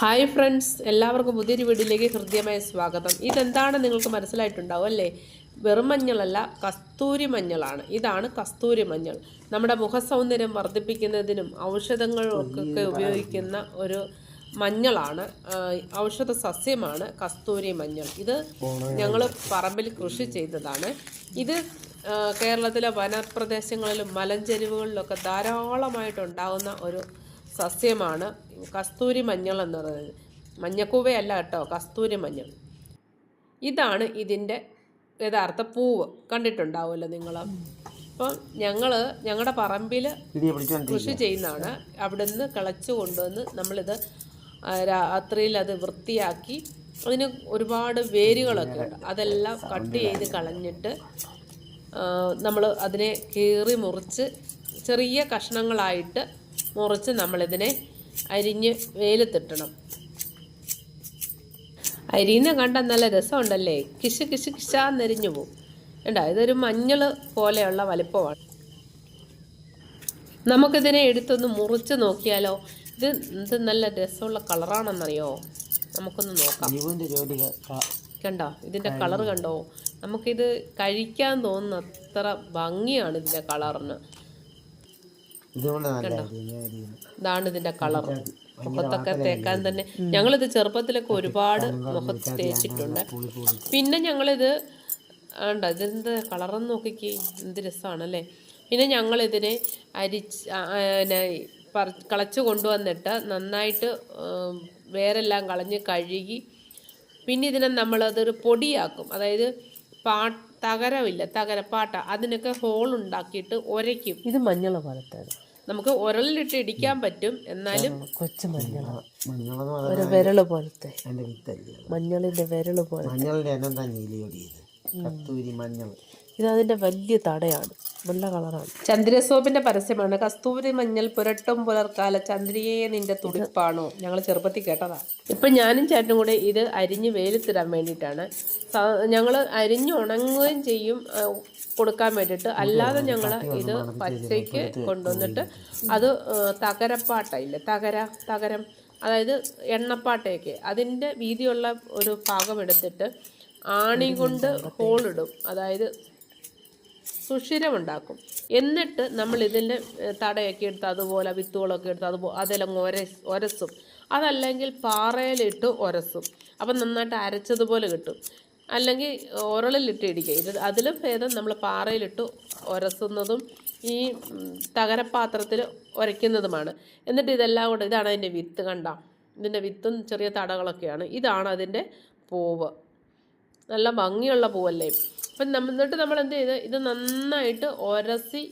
Hi friends എല്ലാവർക്കും പുതിയൊരു വീഡിയോയിലേക്ക് ഹൃദ്യമായ സ്വാഗതം. ഇതെന്താണ് നിങ്ങൾക്ക് മനസ്സിലായിട്ടുണ്ടാവും അല്ലേ? വെറും മഞ്ഞളല്ല കസ്തൂരി മഞ്ഞളാണ്. ഇതാണ് കസ്തൂരി മഞ്ഞൾ. നമ്മുടെ മുഖസൗന്ദര്യം വർദ്ധിപ്പിക്കുന്നതിനും ഔഷധങ്ങൾക്കൊക്കെ ഉപയോഗിക്കുന്ന ഒരു മഞ്ഞളാണ്. ഔഷധ സസ്യമാണ് കസ്തൂരി മഞ്ഞൾ. ഇത് ഞങ്ങൾ പറമ്പിൽ കൃഷി ചെയ്തതാണ്. ഇത് കേരളത്തിലെ വനപ്രദേശങ്ങളിലും മലഞ്ചെരിവുകളിലൊക്കെ ധാരാളമായിട്ടുണ്ടാകുന്ന ഒരു സസ്യമാണ്. കസ്തൂരി മഞ്ഞൾ എന്ന് പറയുന്നത്. മഞ്ഞക്കൂവയല്ല കേട്ടോ കസ്തൂരി മഞ്ഞൾ. ഇതാണ് ഇതിന്റെ യഥാർത്ഥ പൂവ്. കണ്ടിട്ടുണ്ടാവുമല്ലോ നിങ്ങൾ. അപ്പം ഞങ്ങൾ ഞങ്ങളുടെ പറമ്പിൽ കൃഷി ചെയ്യുന്നതാണ്. അവിടുന്ന് കിളച്ച് കൊണ്ടുവന്ന് നമ്മളിത് രാത്രിയിൽ അത് വൃത്തിയാക്കി അതിന് ഒരുപാട് വേരുകളൊക്കെ ഉണ്ട്. അതെല്ലാം കട്ട് ചെയ്ത് കളഞ്ഞിട്ട് നമ്മൾ അതിനെ കീറി മുറിച്ച് ചെറിയ കഷ്ണങ്ങളായിട്ട് മുറിച്ച് നമ്മളിതിനെ അരിഞ്ഞ് വെയിലത്തിട്ടണം. അരിയുന്ന കണ്ട നല്ല രസമുണ്ടല്ലേ? കിശ് കിശ് കിശാന്നെരിഞ്ഞു പോവും. കണ്ടോ? ഇതൊരു മഞ്ഞൾ പോലെയുള്ള വലിപ്പമാണ്. നമുക്കിതിനെ എടുത്തൊന്ന് മുറിച്ച് നോക്കിയാലോ? ഇത് എന്ത് നല്ല രസമുള്ള കളറാണെന്നറിയോ? നമുക്കൊന്ന് നോക്കാം. കണ്ടോ? ഇതിന്റെ കളർ കണ്ടോ? നമുക്കിത് കഴിക്കാൻ തോന്നുന്ന അത്ര ഭംഗിയാണ് ഇതിന്റെ കളറിന് ഇതുകൊണ്ട് നല്ല അരിഞ്ഞ അരിയുന്നു. ഇതാണ് ഇതിന്റെ കളർ മുഖത്തൊക്കെ തേക്കാൻ തന്നെ ഞങ്ങളിത് ചെറുപ്പത്തിലൊക്കെ ഒരുപാട് മുഖത്ത് തേച്ചിട്ടുണ്ട്. പിന്നെ ഞങ്ങളിത് ആണ്ട ഇതെന്ത് കളറെന്ന് നോക്കിക്കേ എന്ത് രസമാണല്ലേ? പിന്നെ ഞങ്ങളിതിനെ അരിച്ച് പിന്നെ പറി കളച്ച് കൊണ്ടുവന്നിട്ട് നന്നായിട്ട് വേരെല്ലാം കളഞ്ഞ് കഴുകി പിന്നെ ഇതിനെ നമ്മളതൊരു പൊടിയാക്കും. അതായത് പാ തകരമില്ല തകരപ്പാട്ട. അതിനൊക്കെ ഹോൾ ഉണ്ടാക്കിയിട്ട് ഉരയ്ക്കും ഇത് മഞ്ഞള പോലത്തേത് നമുക്ക് ഉരലിലിട്ട് ഇടിക്കാൻ പറ്റും. എന്നാലും കൊച്ചു മഞ്ഞള. ഒരു വിരൾ പോലത്തെ. മഞ്ഞളിന്റെ വിരൾ പോലെ മഞ്ഞളിന്റെ കത്തൂരി മഞ്ഞൾ. ഇത് അതിന്റെ വലിയ തടയാണ്. വെള്ള കളറാണ്. ചന്ദ്രസോപിന്റെ പരസ്യമാണ്. കസ്തൂരി മഞ്ഞൾ പുരട്ടും പുലർക്കാല ചന്ദ്രികയെ നിന്റെ തുടിപ്പാണോ? ഞങ്ങൾ ചെറുപ്പത്തിൽ കേട്ടതാ. ഇപ്പൊ ഞാനും ചേട്ടനും കൂടെ ഇത് അരിഞ്ഞ് വെയിലത്തിടാൻ വേണ്ടിയിട്ടാണ്. ഞങ്ങൾ അരിഞ്ഞ് ഉണങ്ങുകയും ചെയ്യും കൊടുക്കാൻ വേണ്ടിയിട്ട്. അല്ലാതെ ഞങ്ങൾ ഇത് പച്ചയ്ക്ക് കൊണ്ടുവന്നിട്ട് അത് ആ, തകരപ്പാട്ട തകര തകരം. അതായത് എണ്ണപ്പാട്ടയൊക്കെ. അതിന്റെ വീതിയുള്ള ഒരു ഭാഗം എടുത്തിട്ട് ആണി കൊണ്ട് ഹോളിടും. അതായത് സുഷിരമുണ്ടാക്കും. എന്നിട്ട് നമ്മൾ ഇതിന്റെ തടയൊക്കെ എടുത്ത് അതുപോലെ വിത്തുകളൊക്കെ എടുത്ത് അതുപോലെ അതെല്ലാം ഒര ഒരസും. അതല്ലെങ്കിൽ പാറയിലിട്ട് ഒരസും. അപ്പം നന്നായിട്ട് അരച്ചതുപോലെ കിട്ടും. അല്ലെങ്കിൽ ഉരളിലിട്ട് ഇടിക്കുക ഇത് അതിലും ഭേദം നമ്മൾ പാറയിലിട്ട് ഒരസുന്നതും ഈ തകരപ്പാത്രത്തിൽ ഉരയ്ക്കുന്നതുമാണ് എന്നിട്ട് ഇതെല്ലാം കൂടെ ഇതാണ് അതിന്റെ വിത്ത് കണ്ട. ഇതിന്റെ വിത്തും ചെറിയ തടകളൊക്കെയാണ്. ഇതാണ് അതിന്റെ പൂവ്. നല്ല ഭംഗിയുള്ള പൂവല്ലേ? അപ്പം നമ്മൾ എന്നിട്ട് നമ്മൾ എന്ത് ചെയ്ത്? ഇത് നന്നായിട്ട് ഒരസി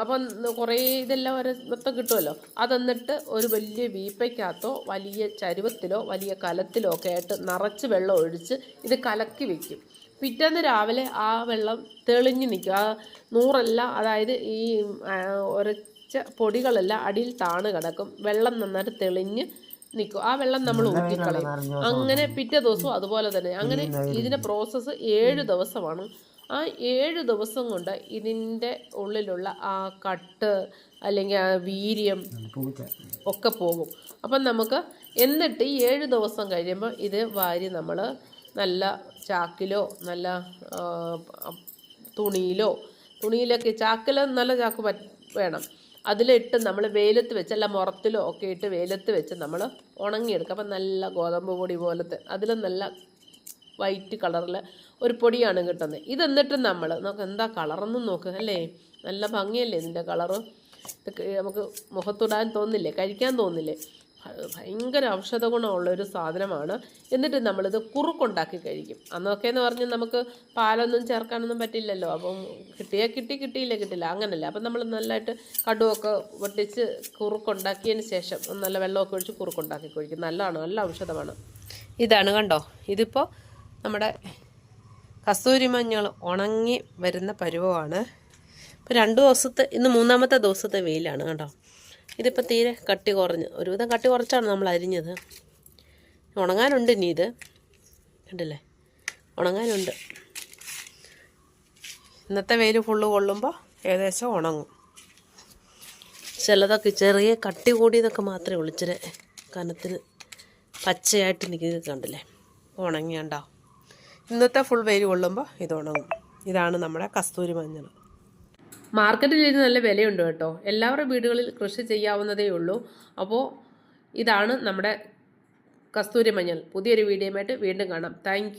അപ്പം കുറേ ഇതെല്ലാം ഒരു മൊത്തം കിട്ടുമല്ലോ? അതെന്നിട്ട് ഒരു വലിയ വീപ്പയ്ക്കകത്തോ വലിയ ചരുവത്തിലോ വലിയ കലത്തിലോ ഒക്കെ ആയിട്ട് നിറച്ച് വെള്ളം ഒഴിച്ച് ഇത് കലക്കി വെക്കും. പിറ്റേന്ന് രാവിലെ ആ വെള്ളം തെളിഞ്ഞു നിൽക്കും. ആ നൂറല്ല അതായത് ഈ ഒരച്ച പൊടികളെല്ലാം അടിയിൽ താണ് കിടക്കും. വെള്ളം നന്നായിട്ട് തെളിഞ്ഞ് നിൽക്കും ആ വെള്ളം നമ്മൾ ഊറ്റിക്കളയും. അങ്ങനെ പിറ്റേ ദിവസവും അതുപോലെ തന്നെ. അങ്ങനെ ഇതിന്റെ പ്രോസസ്സ് ഏഴ് ദിവസമാണ്. ആ ഏഴ് ദിവസം കൊണ്ട് ഇതിന്റെ ഉള്ളിലുള്ള ആ കട്ട് അല്ലെങ്കിൽ ആ വീര്യം ഒക്കെ പോകും. അപ്പം നമുക്ക് എന്നിട്ട് ഈ ഏഴ് ദിവസം കഴിയുമ്പോൾ ഇത് വാരി നമ്മൾ നല്ല ചാക്കിലോ നല്ല തുണിയിലോ തുണിയിലൊക്കെ ചാക്കിൽ നല്ല ചാക്ക് വേണം. അതിലിട്ട് നമ്മൾ വെയിലത്ത് വെച്ച് അല്ല മുറത്തിലോ ഒക്കെ ഇട്ട് വെയിലത്ത് വെച്ച് നമ്മൾ ഉണങ്ങിയെടുക്കും. അപ്പം നല്ല ഗോതമ്പ് പൊടി പോലത്തെ അതിൽ നല്ല വൈറ്റ് കളറിൽ ഒരു പൊടിയാണ് കിട്ടുന്നത്. ഇതെന്നിട്ട് നമ്മൾ നമുക്ക് എന്താ കളറെന്ന് നോക്ക് അല്ലേ? നല്ല ഭംഗിയല്ലേ ഇതിന്റെ കളറ്? നമുക്ക് മുഖത്തിടാൻ തോന്നില്ലേ? കഴിക്കാൻ തോന്നില്ലേ? ഭയങ്കര ഔഷധ ഗുണമുള്ള ഒരു സാധനമാണ്. എന്നിട്ട് നമ്മളിത് കുറുക്കുണ്ടാക്കി കഴിക്കും. അന്നൊക്കെ എന്ന് പറഞ്ഞ് നമുക്ക് പാലൊന്നും ചേർക്കാനൊന്നും പറ്റില്ലല്ലോ. അപ്പം കിട്ടിയാൽ കിട്ടി കിട്ടിയില്ല കിട്ടില്ല അങ്ങനല്ല. അപ്പം നമ്മൾ നല്ലതായിട്ട് കടുവൊക്കെ പൊട്ടിച്ച് കുറുക്കുണ്ടാക്കിയതിന് ശേഷം നല്ല വെള്ളമൊക്കെ ഒഴിച്ച് കുറുക്കുണ്ടാക്കി കഴിക്കും. നല്ലതാണ് നല്ല ഔഷധമാണ്. ഇതാണ് കണ്ടോ? ഇതിപ്പോൾ നമ്മുടെ കസ്തൂരി മഞ്ഞൾ ഉണങ്ങി വരുന്ന പരുവമാണ്. ഇപ്പോൾ രണ്ട് ദിവസത്തെ ഇന്ന് മൂന്നാമത്തെ ദിവസത്തെ വെയിലാണ് കേട്ടോ ഇതിപ്പോൾ തീരെ കട്ടി കുറഞ്ഞ്. ഒരുവിധം കട്ടി കുറച്ചാണ് നമ്മൾ അരിഞ്ഞത്. ഉണങ്ങാനുണ്ട് ഇനി ഇത്. കണ്ടില്ലേ? ഉണങ്ങാനുണ്ട്. ഇന്നത്തെ വെയിൽ ഫുള്ള് കൊള്ളുമ്പോൾ ഏകദേശം ഉണങ്ങും. ചിലതൊക്കെ ചെറിയ കട്ടി കൂടിയതൊക്കെ മാത്രമേ ഉള്ളൂ. ഇച്ചിരി കനത്തിന് പച്ചയായിട്ട് നിൽക്കുന്നത് കണ്ടില്ലേ? ഉണങ്ങിയണ്ടോ ഇന്നത്തെ ഫുൾ വെയിൽ കൊള്ളുമ്പോൾ ഇത് ഉണങ്ങും. ഇതാണ് നമ്മുടെ കസ്തൂരി മഞ്ഞൾ മാർക്കറ്റിൽ ഇതിന് നല്ല വിലയുണ്ട് കേട്ടോ. എല്ലാവരുടെ വീടുകളിൽ കൃഷി ചെയ്യാവുന്നതേ ഉള്ളൂ. അപ്പോൾ ഇതാണ് നമ്മുടെ കസ്തൂരി മഞ്ഞൾ. പുതിയൊരു വീഡിയോയുമായിട്ട് വീണ്ടും കാണാം. താങ്ക്